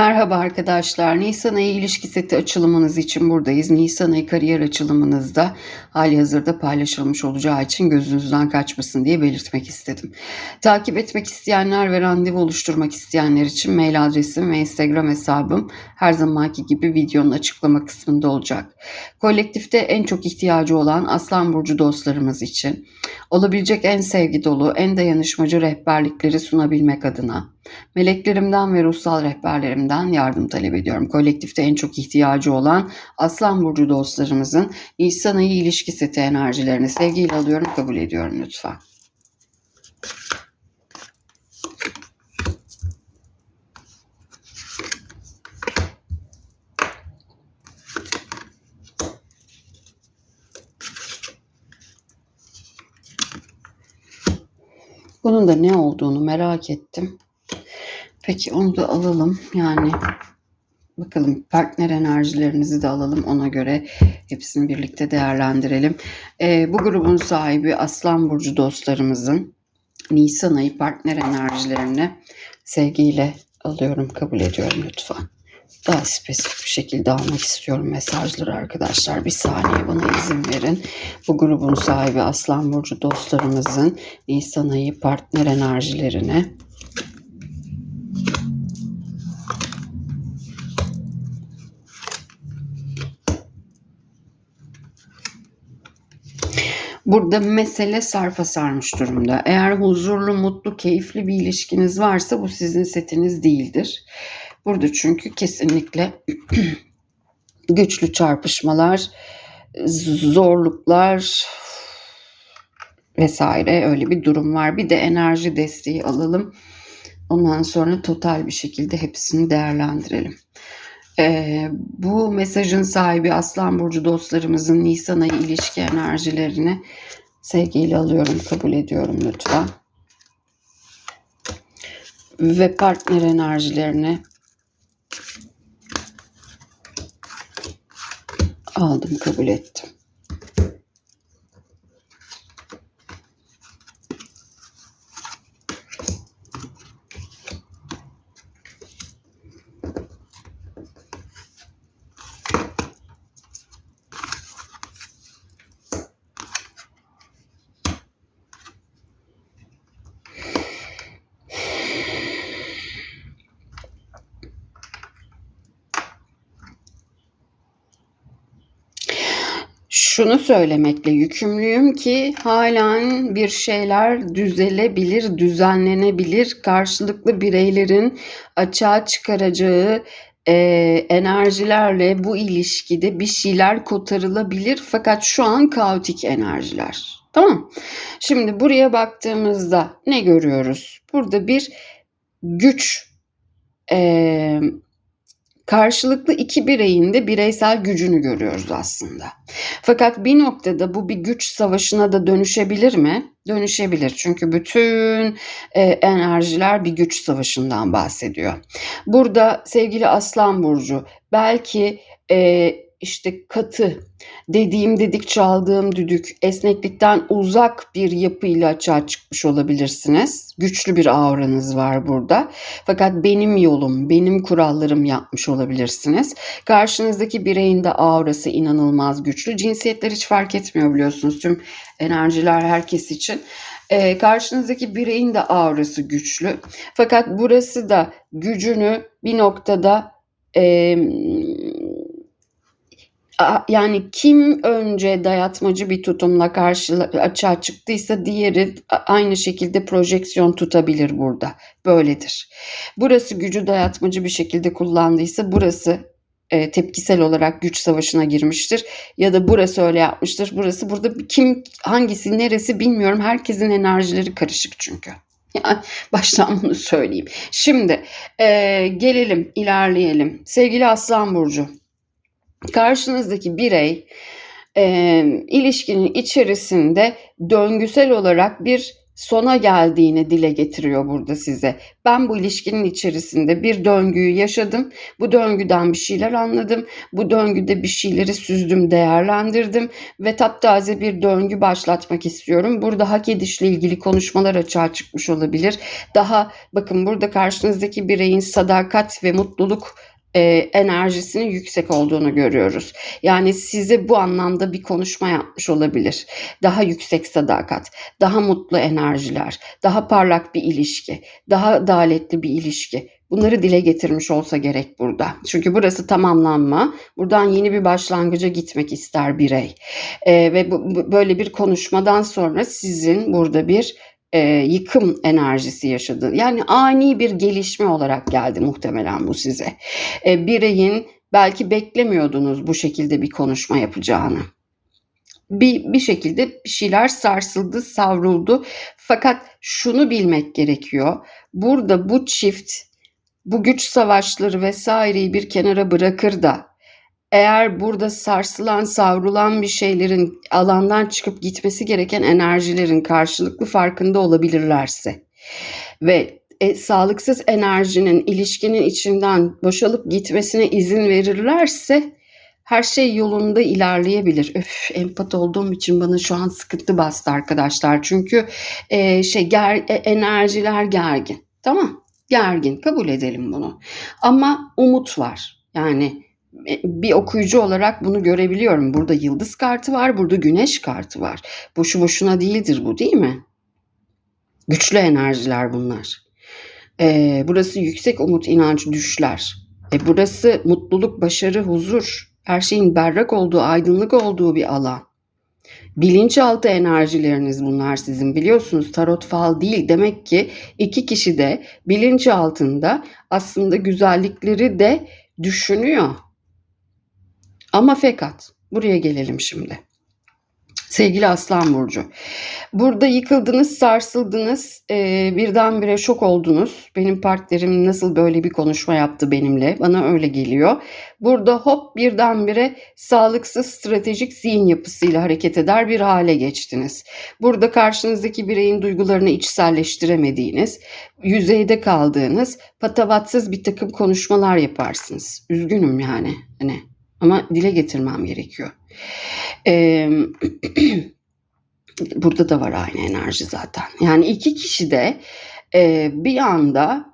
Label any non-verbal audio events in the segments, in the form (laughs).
Merhaba arkadaşlar. Nisan ayı ilişki seti açılımınız için buradayız. Nisan ayı kariyer açılımınızda hali hazırda paylaşılmış olacağı için gözünüzden kaçmasın diye belirtmek istedim. Takip etmek isteyenler ve randevu oluşturmak isteyenler için mail adresim ve Instagram hesabım her zamanki gibi videonun açıklama kısmında olacak. Kolektifte en çok ihtiyacı olan Aslan Burcu dostlarımız için olabilecek en sevgi dolu, en dayanışmacı rehberlikleri sunabilmek adına Meleklerimden ve ruhsal rehberlerimden yardım talep ediyorum. Kolektifte en çok ihtiyacı olan Aslan Burcu dostlarımızın Nisan ayı ilişki seti enerjilerini sevgiyle alıyorum, kabul ediyorum lütfen. Bunun da ne olduğunu merak ettim. Peki onu da alalım. Yani bakalım partner enerjilerinizi de alalım. Ona göre hepsini birlikte değerlendirelim. Ee, bu grubun sahibi Aslan Burcu dostlarımızın Nisan ayı partner enerjilerini sevgiyle alıyorum, kabul ediyorum lütfen. Daha spesifik bir şekilde almak istiyorum mesajları arkadaşlar. Bir saniye bana izin verin. Bu grubun sahibi Aslan Burcu dostlarımızın Nisan ayı partner enerjilerini Burada mesele sarfa sarmış durumda. Eğer huzurlu, mutlu, keyifli bir ilişkiniz varsa bu sizin setiniz değildir. Burada çünkü kesinlikle (clears throat) güçlü çarpışmalar, zorluklar vesaire öyle bir durum var. Bir de enerji desteği alalım. Ondan sonra total bir şekilde hepsini değerlendirelim. Ee, bu mesajın sahibi Aslan Burcu dostlarımızın Nisan ayı ilişki enerjilerini sevgiyle alıyorum, kabul ediyorum lütfen. Ve partner enerjilerini aldım, kabul ettim. Şunu söylemekle yükümlüyüm ki halen bir şeyler düzelebilir, düzenlenebilir. Karşılıklı bireylerin açığa çıkaracağı e, enerjilerle bu ilişkide bir şeyler kotarılabilir. Fakat şu an kaotik enerjiler. Tamam. Şimdi buraya baktığımızda ne görüyoruz? Burada bir güç e, karşılıklı iki bireyin de bireysel gücünü görüyoruz aslında. Fakat bir noktada bu bir güç savaşına da dönüşebilir mi? Dönüşebilir. Çünkü bütün e, enerjiler bir güç savaşından bahsediyor. Burada sevgili Aslan Burcu belki e, işte katı, dediğim dedik çaldığım düdük, esneklikten uzak bir yapıyla açığa çıkmış olabilirsiniz. Güçlü bir auranız var burada. Fakat benim yolum, benim kurallarım yapmış olabilirsiniz. Karşınızdaki bireyin de aurası inanılmaz güçlü. Cinsiyetler hiç fark etmiyor biliyorsunuz. Tüm enerjiler herkes için. Ee, karşınızdaki bireyin de aurası güçlü. Fakat burası da gücünü bir noktada e, yani kim önce dayatmacı bir tutumla karşı açığa çıktıysa diğeri aynı şekilde projeksiyon tutabilir burada. Böyledir. Burası gücü dayatmacı bir şekilde kullandıysa burası e, tepkisel olarak güç savaşına girmiştir ya da burası öyle yapmıştır. Burası burada kim hangisi neresi bilmiyorum. Herkesin enerjileri karışık çünkü. Yani (laughs) baştan bunu söyleyeyim. Şimdi e, gelelim, ilerleyelim. Sevgili Aslan Burcu, karşınızdaki birey e, ilişkinin içerisinde döngüsel olarak bir sona geldiğini dile getiriyor burada size. Ben bu ilişkinin içerisinde bir döngüyü yaşadım. Bu döngüden bir şeyler anladım. Bu döngüde bir şeyleri süzdüm, değerlendirdim ve taptaze bir döngü başlatmak istiyorum. Burada hak edişle ilgili konuşmalar açığa çıkmış olabilir. Daha bakın burada karşınızdaki bireyin sadakat ve mutluluk e, enerjisinin yüksek olduğunu görüyoruz. Yani size bu anlamda bir konuşma yapmış olabilir. Daha yüksek sadakat, daha mutlu enerjiler, daha parlak bir ilişki, daha adaletli bir ilişki. Bunları dile getirmiş olsa gerek burada. Çünkü burası tamamlanma. Buradan yeni bir başlangıca gitmek ister birey. E, ve bu, bu, böyle bir konuşmadan sonra sizin burada bir e, yıkım enerjisi yaşadı. Yani ani bir gelişme olarak geldi muhtemelen bu size. E, bireyin belki beklemiyordunuz bu şekilde bir konuşma yapacağını. Bir, bir şekilde bir şeyler sarsıldı, savruldu. Fakat şunu bilmek gerekiyor. Burada bu çift bu güç savaşları vesaireyi bir kenara bırakır da eğer burada sarsılan, savrulan bir şeylerin alandan çıkıp gitmesi gereken enerjilerin karşılıklı farkında olabilirlerse ve e, sağlıksız enerjinin ilişkinin içinden boşalıp gitmesine izin verirlerse her şey yolunda ilerleyebilir. Öf empat olduğum için bana şu an sıkıntı bastı arkadaşlar. Çünkü e, şey ger, e, enerjiler gergin. Tamam gergin kabul edelim bunu. Ama umut var. Yani bir okuyucu olarak bunu görebiliyorum. Burada yıldız kartı var, burada güneş kartı var. Boşu boşuna değildir bu değil mi? Güçlü enerjiler bunlar. Ee, burası yüksek umut, inanç, düşler. E, burası mutluluk, başarı, huzur. Her şeyin berrak olduğu, aydınlık olduğu bir alan. Bilinçaltı enerjileriniz bunlar sizin biliyorsunuz tarot fal değil. Demek ki iki kişi de bilinçaltında aslında güzellikleri de düşünüyor. Ama fakat buraya gelelim şimdi. Sevgili Aslan Burcu. Burada yıkıldınız, sarsıldınız, e, birdenbire şok oldunuz. Benim partnerim nasıl böyle bir konuşma yaptı benimle? Bana öyle geliyor. Burada hop birdenbire sağlıksız stratejik zihin yapısıyla hareket eder bir hale geçtiniz. Burada karşınızdaki bireyin duygularını içselleştiremediğiniz, yüzeyde kaldığınız, patavatsız bir takım konuşmalar yaparsınız. Üzgünüm yani. Hani ama dile getirmem gerekiyor. Ee, (clears throat) burada da var aynı enerji zaten. Yani iki kişi de e, bir anda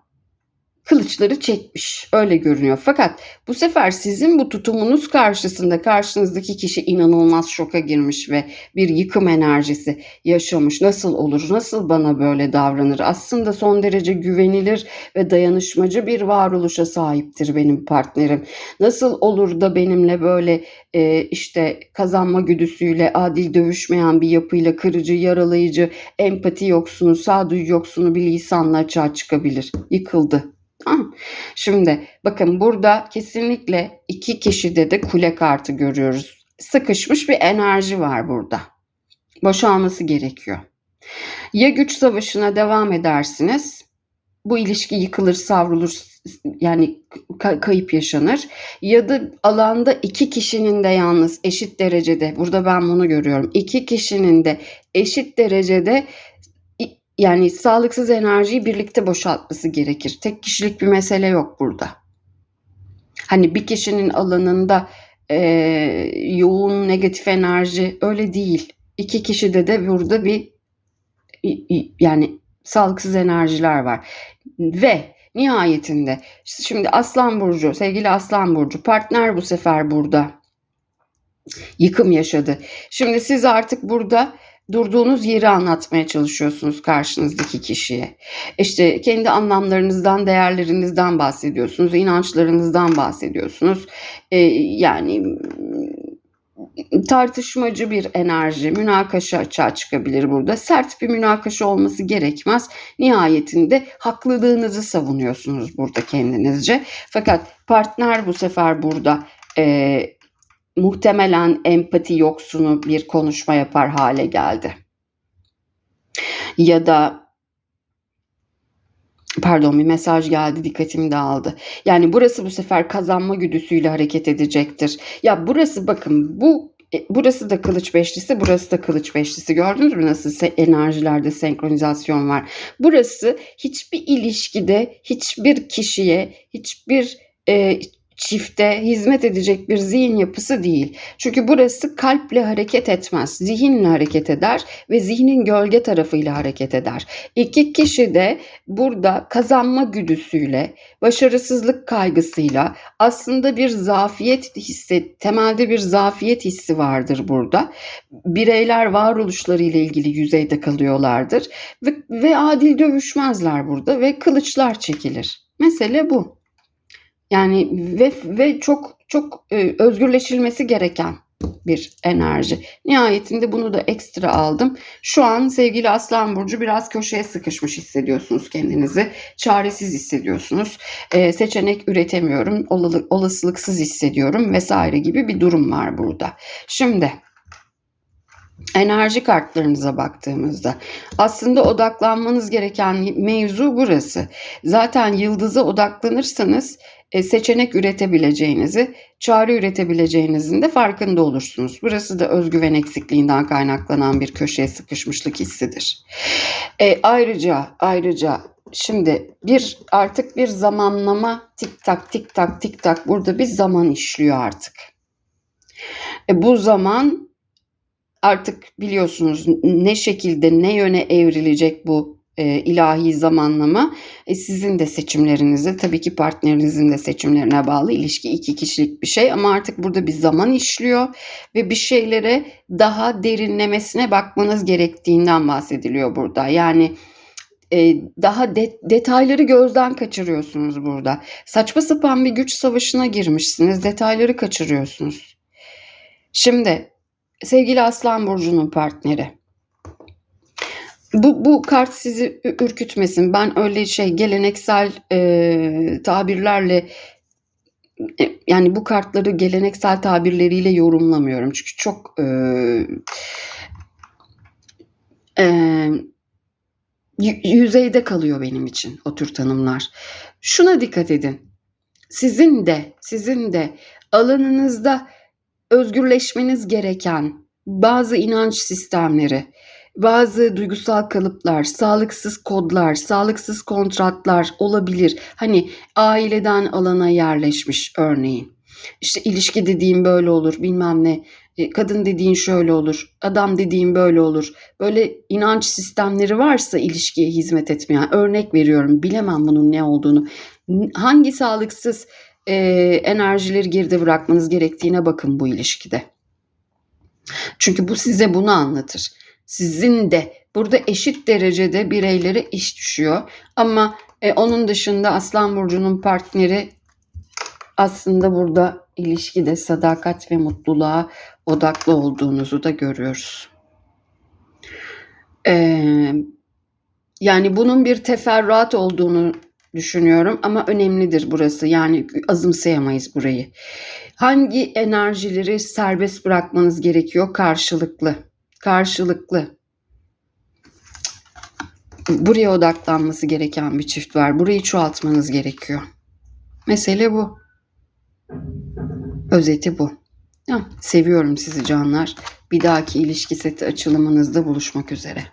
kılıçları çekmiş. Öyle görünüyor. Fakat bu sefer sizin bu tutumunuz karşısında karşınızdaki kişi inanılmaz şoka girmiş ve bir yıkım enerjisi yaşamış. Nasıl olur? Nasıl bana böyle davranır? Aslında son derece güvenilir ve dayanışmacı bir varoluşa sahiptir benim partnerim. Nasıl olur da benimle böyle e, işte kazanma güdüsüyle adil dövüşmeyen bir yapıyla kırıcı, yaralayıcı, empati yoksunu, sağduyu yoksunu bir lisanla açığa çıkabilir? Yıkıldı Tamam. Şimdi bakın burada kesinlikle iki kişide de kule kartı görüyoruz. Sıkışmış bir enerji var burada. Boşalması gerekiyor. Ya güç savaşına devam edersiniz. Bu ilişki yıkılır, savrulur, yani kayıp yaşanır. Ya da alanda iki kişinin de yalnız eşit derecede, burada ben bunu görüyorum. İki kişinin de eşit derecede yani sağlıksız enerjiyi birlikte boşaltması gerekir. Tek kişilik bir mesele yok burada. Hani bir kişinin alanında e, yoğun negatif enerji öyle değil. İki kişide de burada bir yani sağlıksız enerjiler var. Ve nihayetinde şimdi Aslan Burcu, sevgili Aslan Burcu partner bu sefer burada yıkım yaşadı. Şimdi siz artık burada durduğunuz yeri anlatmaya çalışıyorsunuz karşınızdaki kişiye. İşte kendi anlamlarınızdan, değerlerinizden bahsediyorsunuz, inançlarınızdan bahsediyorsunuz. Ee, yani tartışmacı bir enerji, münakaşa açığa çıkabilir burada. Sert bir münakaşa olması gerekmez. Nihayetinde haklılığınızı savunuyorsunuz burada kendinizce. Fakat partner bu sefer burada e, muhtemelen empati yoksunu bir konuşma yapar hale geldi. Ya da pardon bir mesaj geldi dikkatimi dağıldı. Yani burası bu sefer kazanma güdüsüyle hareket edecektir. Ya burası bakın bu E, burası da kılıç beşlisi, burası da kılıç beşlisi. Gördünüz mü nasıl se- enerjilerde senkronizasyon var? Burası hiçbir ilişkide, hiçbir kişiye, hiçbir e, çifte hizmet edecek bir zihin yapısı değil. Çünkü burası kalple hareket etmez, zihinle hareket eder ve zihnin gölge tarafıyla hareket eder. İki kişi de burada kazanma güdüsüyle, başarısızlık kaygısıyla aslında bir zafiyet hissi, temelde bir zafiyet hissi vardır burada. Bireyler varoluşları ile ilgili yüzeyde kalıyorlardır ve, ve adil dövüşmezler burada ve kılıçlar çekilir. Mesele bu. Yani ve ve çok çok e, özgürleşilmesi gereken bir enerji. Nihayetinde bunu da ekstra aldım. Şu an sevgili Aslan Burcu biraz köşeye sıkışmış hissediyorsunuz kendinizi. Çaresiz hissediyorsunuz. E, seçenek üretemiyorum. olasılıksız hissediyorum vesaire gibi bir durum var burada. Şimdi enerji kartlarınıza baktığımızda aslında odaklanmanız gereken mevzu burası. Zaten yıldıza odaklanırsanız seçenek üretebileceğinizi, çare üretebileceğinizin de farkında olursunuz. Burası da özgüven eksikliğinden kaynaklanan bir köşeye sıkışmışlık hissidir. E, ayrıca ayrıca şimdi bir artık bir zamanlama tik tak tik tak tik tak burada bir zaman işliyor artık. E, bu zaman artık biliyorsunuz ne şekilde ne yöne evrilecek bu e, ilahi zamanlama e, sizin de seçimlerinize tabii ki partnerinizin de seçimlerine bağlı ilişki iki kişilik bir şey ama artık burada bir zaman işliyor ve bir şeylere daha derinlemesine bakmanız gerektiğinden bahsediliyor burada. Yani e, daha de- detayları gözden kaçırıyorsunuz burada. Saçma sapan bir güç savaşına girmişsiniz. Detayları kaçırıyorsunuz. Şimdi sevgili Aslan Burcu'nun partneri. Bu, bu kart sizi ürkütmesin. Ben öyle şey geleneksel e, tabirlerle e, yani bu kartları geleneksel tabirleriyle yorumlamıyorum. Çünkü çok e, e, yüzeyde kalıyor benim için o tür tanımlar. Şuna dikkat edin. Sizin de sizin de alanınızda özgürleşmeniz gereken bazı inanç sistemleri, bazı duygusal kalıplar, sağlıksız kodlar, sağlıksız kontratlar olabilir. Hani aileden alana yerleşmiş örneğin. İşte ilişki dediğim böyle olur, bilmem ne. E, Kadın dediğin şöyle olur, adam dediğin böyle olur. Böyle inanç sistemleri varsa ilişkiye hizmet etmeyen, örnek veriyorum, bilemem bunun ne olduğunu. Hangi sağlıksız e, enerjileri geride bırakmanız gerektiğine bakın bu ilişkide. Çünkü bu size bunu anlatır. Sizin de burada eşit derecede bireylere iş düşüyor. Ama e, onun dışında Aslan Burcu'nun partneri aslında burada ilişkide sadakat ve mutluluğa odaklı olduğunuzu da görüyoruz. Ee, yani bunun bir teferruat olduğunu düşünüyorum ama önemlidir burası. Yani azımsayamayız burayı. Hangi enerjileri serbest bırakmanız gerekiyor? Karşılıklı. Karşılıklı. Buraya odaklanması gereken bir çift var. Burayı çoğaltmanız gerekiyor. Mesele bu. Özeti bu. Ya, seviyorum sizi canlar. Bir dahaki ilişki seti açılımınızda buluşmak üzere.